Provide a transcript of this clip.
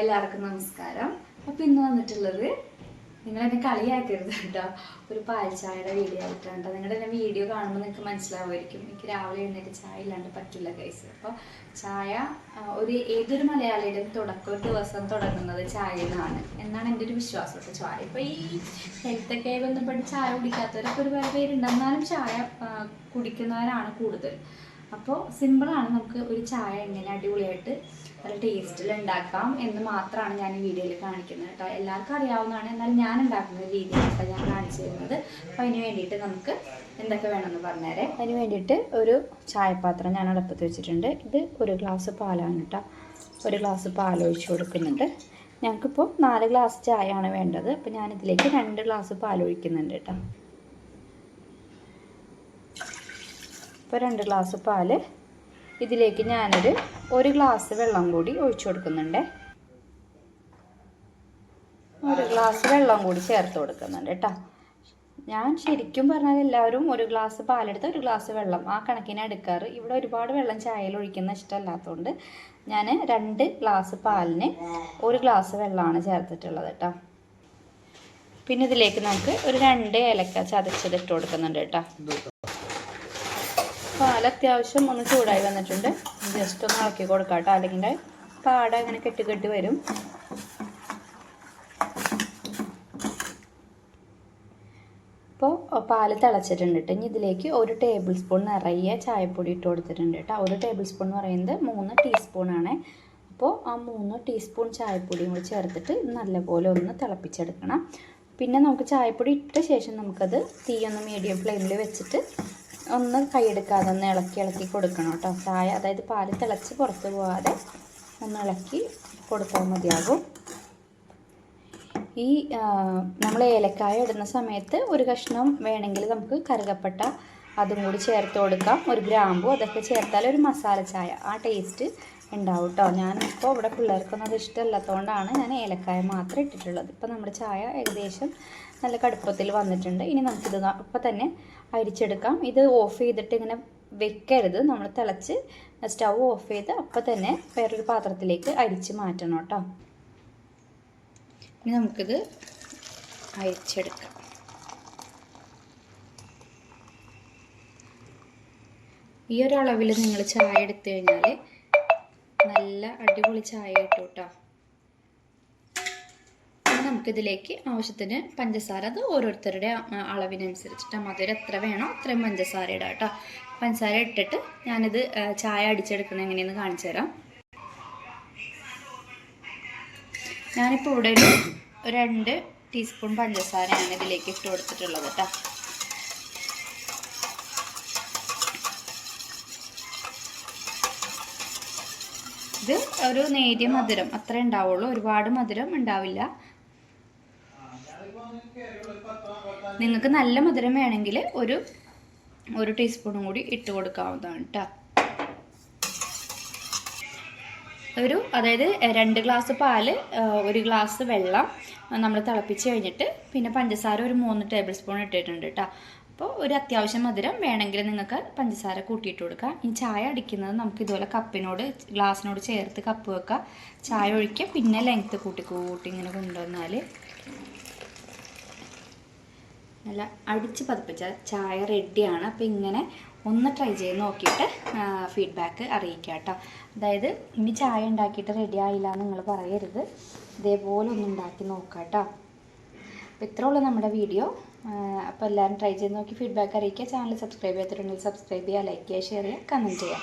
എല്ലാവർക്കും നമസ്കാരം. അപ്പൊ ഇന്ന് വന്നിട്ടുള്ളത് നിങ്ങൾ എന്നെ കളിയാക്കരുത് കേട്ടോ. ഒരു പാൽച്ചായയുടെ വീഡിയോ ആയിട്ടാണ് കേട്ടോ. നിങ്ങളുടെ എന്നെ വീഡിയോ കാണുമ്പോൾ നിങ്ങൾക്ക് മനസ്സിലാവുമായിരിക്കും. എനിക്ക് രാവിലെ എഴുന്നേറ്റ് ചായ ഇല്ലാണ്ട് പറ്റില്ല കൈസ് അപ്പോൾ ചായ ഒരു ഏതൊരു മലയാളിയുടെയും തുടക്കം ഒരു ദിവസം തുടങ്ങുന്നത് ചായ എന്നാണ് എന്നാണ് എന്റെ ഒരു വിശ്വാസം കേട്ടോ. ചായ ഇപ്പോൾ ഈ ഹെൽത്തൊക്കെ ബന്ധപ്പെട്ട് ചായ കുടിക്കാത്തവരൊക്കെ ഒരുപാട് പേരുണ്ട്. എന്നാലും ചായ കുടിക്കുന്നവരാണ് കൂടുതൽ. അപ്പോൾ സിമ്പിളാണ് നമുക്ക് ഒരു ചായ എങ്ങനെ അടിപൊളിയായിട്ട് നല്ല ടേസ്റ്റിൽ ഉണ്ടാക്കാം എന്ന് മാത്രമാണ് ഞാൻ ഈ വീഡിയോയിൽ കാണിക്കുന്നത് കേട്ടോ എല്ലാവർക്കും അറിയാവുന്നതാണ്. എന്നാലും ഞാൻ ഉണ്ടാക്കുന്ന രീതിയിലാണ് ഞാൻ കാണിച്ചു തരുന്നത്. അപ്പോൾ അതിന് വേണ്ടിയിട്ട് നമുക്ക് എന്തൊക്കെ വേണമെന്ന് പറഞ്ഞുതരാം അതിന് വേണ്ടിയിട്ട് ഒരു ചായപാത്രം ഞാൻ അടുപ്പത്ത് വെച്ചിട്ടുണ്ട്. ഇത് ഒരു ഗ്ലാസ് പാലാണ് കേട്ടോ ഒരു ഗ്ലാസ് പാൽ ഒഴിച്ച് കൊടുക്കുന്നുണ്ട്. ഞങ്ങൾക്കിപ്പോൾ നാല് ഗ്ലാസ് ചായയാണ് വേണ്ടത്. അപ്പോൾ ഞാനിതിലേക്ക് രണ്ട് ഗ്ലാസ് പാൽ ഒഴിക്കുന്നുണ്ട് കേട്ടോ ഇപ്പോൾ രണ്ട് ഗ്ലാസ് പാൽ ഇതിലേക്ക് ഞാനൊരു ഒരു ഗ്ലാസ് വെള്ളം കൂടി ഒഴിച്ചു കൊടുക്കുന്നുണ്ട്. ഒരു ഗ്ലാസ് വെള്ളം കൂടി ചേർത്ത് കൊടുക്കുന്നുണ്ട് കേട്ടോ ഞാൻ ശരിക്കും പറഞ്ഞാൽ എല്ലാവരും ഒരു ഗ്ലാസ് പാലെടുത്ത് ഒരു ഗ്ലാസ് വെള്ളം ആ കണക്കിനെ എടുക്കാറ്. ഇവിടെ ഒരുപാട് വെള്ളം ചായയിൽ ഒഴിക്കുന്ന ഇഷ്ടമല്ലാത്തതുകൊണ്ട് ഞാൻ രണ്ട് ഗ്ലാസ് പാലിന് ഒരു ഗ്ലാസ് വെള്ളമാണ് ചേർത്തിട്ടുള്ളത് കേട്ടോ പിന്നെ ഇതിലേക്ക് നമുക്ക് ഒരു രണ്ട് ഏലക്ക ചതച്ചത് ഇട്ട് കൊടുക്കുന്നുണ്ട് കേട്ടോ പാൽ അത്യാവശ്യം ഒന്ന് ചൂടായി വന്നിട്ടുണ്ട്. ജസ്റ്റ് ഒന്ന് ഇളക്കി കൊടുക്കാം കേട്ടോ അല്ലെങ്കിൽ പാട അങ്ങനെ കെട്ടി കെട്ടി വരും. അപ്പോൾ പാൽ തിളച്ചിട്ടുണ്ട് കേട്ടോ ഇനി ഇതിലേക്ക് ഒരു ടേബിൾ സ്പൂൺ നിറയെ ചായപ്പൊടി ഇട്ട് കൊടുത്തിട്ടുണ്ട് കേട്ടോ ഒരു ടേബിൾ സ്പൂൺ എന്ന് പറയുന്നത് മൂന്ന് ടീസ്പൂണാണ് അപ്പോൾ ആ മൂന്ന് ടീസ്പൂൺ ചായപ്പൊടിയും കൂടി ചേർത്തിട്ട് നല്ലപോലെ ഒന്ന് തിളപ്പിച്ചെടുക്കണം. പിന്നെ നമുക്ക് ചായപ്പൊടി ഇട്ട ശേഷം നമുക്കത് തീ ഒന്ന് മീഡിയം ഫ്ലെയിമിൽ വെച്ചിട്ട് ഒന്ന് കൈയെടുക്കാതെ ഒന്ന് ഇളക്കി ഇളക്കി കൊടുക്കണം കേട്ടോ. ചായ അതായത് പാൽ തിളച്ച് പുറത്ത് പോകാതെ ഒന്ന് ഇളക്കി കൊടുത്താൽ മതിയാകും. ഈ നമ്മൾ ഏലക്കായ ഇടുന്ന സമയത്ത് ഒരു കഷ്ണം വേണമെങ്കിൽ നമുക്ക് കറുകപ്പെട്ട അതും കൂടി ചേർത്ത് കൊടുക്കാം. ഒരു ഗ്രാമ്പു അതൊക്കെ ചേർത്താൽ ഒരു മസാല ചായ. ആ ടേസ്റ്റ് ഉണ്ടാവും കേട്ടോ ഞാനിപ്പോൾ ഇവിടെ പിള്ളേർക്കൊന്നും അത് ഇഷ്ടമല്ലാത്തതുകൊണ്ടാണ് ഞാൻ ഏലക്കായ മാത്രം ഇട്ടിട്ടുള്ളത്. ഇപ്പോൾ നമ്മുടെ ചായ ഏകദേശം നല്ല കടുപ്പത്തിൽ വന്നിട്ടുണ്ട്. ഇനി നമുക്കിത് ഇപ്പം തന്നെ അരിച്ചെടുക്കാം. ഇത് ഓഫ് ചെയ്തിട്ട് ഇങ്ങനെ വെക്കരുത്. നമ്മൾ തിളച്ച് സ്റ്റൗ ഓഫ് ചെയ്ത് അപ്പം തന്നെ വേറൊരു പാത്രത്തിലേക്ക് അരിച്ച് മാറ്റണം കേട്ടോ ഇനി നമുക്കിത് അരിച്ചെടുക്കാം. ഈ ഒരു അളവിൽ നിങ്ങൾ ചായ എടുത്തു കഴിഞ്ഞാൽ നല്ല അടിപൊളി ചായ കിട്ടും കേട്ടോ നമുക്കിതിലേക്ക് ആവശ്യത്തിന് പഞ്ചസാര അത് ഓരോരുത്തരുടെ അളവിനനുസരിച്ചിട്ട്. മധുരം എത്ര വേണോ അത്രയും പഞ്ചസാര ഇടാം കേട്ടോ പഞ്ചസാര ഇട്ടിട്ട് ഞാനിത് ചായ അടിച്ചെടുക്കുന്നത് എങ്ങനെയെന്ന് കാണിച്ചു തരാം. ഞാനിപ്പോൾ ഇവിടെ ഒരു രണ്ട് ടീസ്പൂൺ പഞ്ചസാരയാണ് ഇതിലേക്ക് ഇട്ട് കൊടുത്തിട്ടുള്ളത് കേട്ടോ. ഇത് ഒരു നേരിയ മധുരം. അത്രേ ഉണ്ടാവുള്ളൂ. ഒരുപാട് മധുരം ഉണ്ടാവില്ല. നിങ്ങൾക്ക് നല്ല മധുരം വേണമെങ്കിൽ ഒരു ഒരു ടീസ്പൂണും കൂടി ഇട്ട് കൊടുക്കാവുന്നതാണ് കേട്ടോ ഒരു അതായത് രണ്ട് ഗ്ലാസ് പാൽ ഒരു ഗ്ലാസ് വെള്ളം നമ്മൾ തിളപ്പിച്ച് കഴിഞ്ഞിട്ട് പിന്നെ പഞ്ചസാര ഒരു മൂന്ന് ടേബിൾ സ്പൂൺ ഇട്ടിട്ടുണ്ട് കേട്ടോ അപ്പോൾ ഒരു അത്യാവശ്യം മധുരം വേണമെങ്കിൽ നിങ്ങൾക്ക് പഞ്ചസാര കൂട്ടിയിട്ട് കൊടുക്കാം. ഇനി ചായ അടിക്കുന്നത് നമുക്ക് ഇതുപോലെ കപ്പിനോട് ഗ്ലാസ്സിനോട് ചേർത്ത് കപ്പ് വെക്കുക ചായ ഒഴിക്കുക. പിന്നെ ലെങ്ത്ത് കൂട്ടി കൂട്ടി ഇങ്ങനെ കൊണ്ടുവന്നാൽ നല്ല അടിച്ച് പതിപ്പിച്ച ചായ റെഡിയാണ് അപ്പോൾ ഇങ്ങനെ ഒന്ന് ട്രൈ ചെയ്ത് നോക്കിയിട്ട് ഫീഡ്ബാക്ക് അറിയിക്കുക കേട്ടോ. അതായത് ഇനി ചായ ഉണ്ടാക്കിയിട്ട് റെഡി ആയില്ല എന്ന് നിങ്ങൾ പറയരുത്. ഇതേപോലെ ഒന്ന് ഉണ്ടാക്കി നോക്കാം കേട്ടോ. അപ്പോൾ ഇത്രേ ഉള്ളൂ നമ്മുടെ വീഡിയോ അപ്പോൾ എല്ലാവരും ട്രൈ ചെയ്ത് നോക്കി. ഫീഡ്ബാക്ക് അറിയിക്കുക. ചാനൽ സബ്സ്ക്രൈബ് ചെയ്തിട്ടുണ്ടെങ്കിൽ സബ്സ്ക്രൈബ് ചെയ്യുക ലൈക്ക് ചെയ്യുക ഷെയർ ചെയ്യുക കമന്റ് ചെയ്യുക.